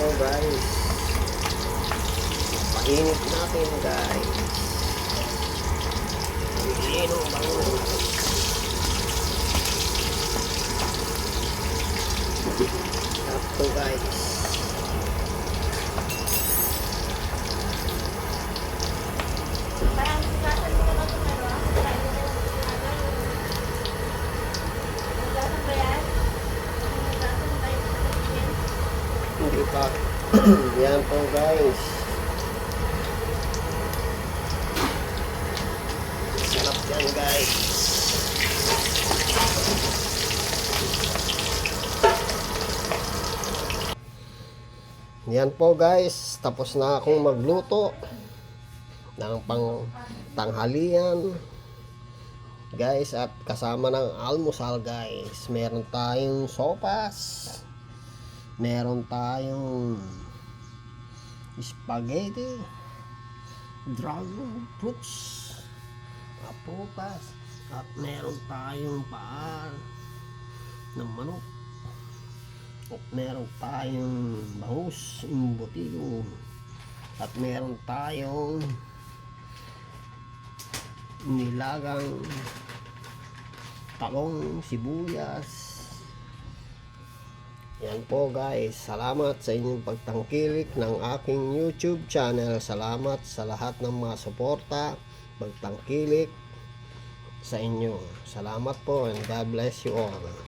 po guys. Painit natin guys. Bangus. Sarap to guys. Pa. Yan po guys. Sarap yan guys. Yan po guys. Tapos na akong magluto ng pang tanghalian. Guys, at kasama ng almusal guys. Meron tayong sopas. Meron tayong spaghetti, dragon fruits, apupas, at meron tayong paan ng manok. At meron tayong bangus, imbutido. At meron tayong nilagang talong, sibuyas, yan po guys, salamat sa inyong pagtangkilik ng aking YouTube channel. Salamat sa lahat ng mga suporta, pagtangkilik sa inyo. Salamat po and God bless you all.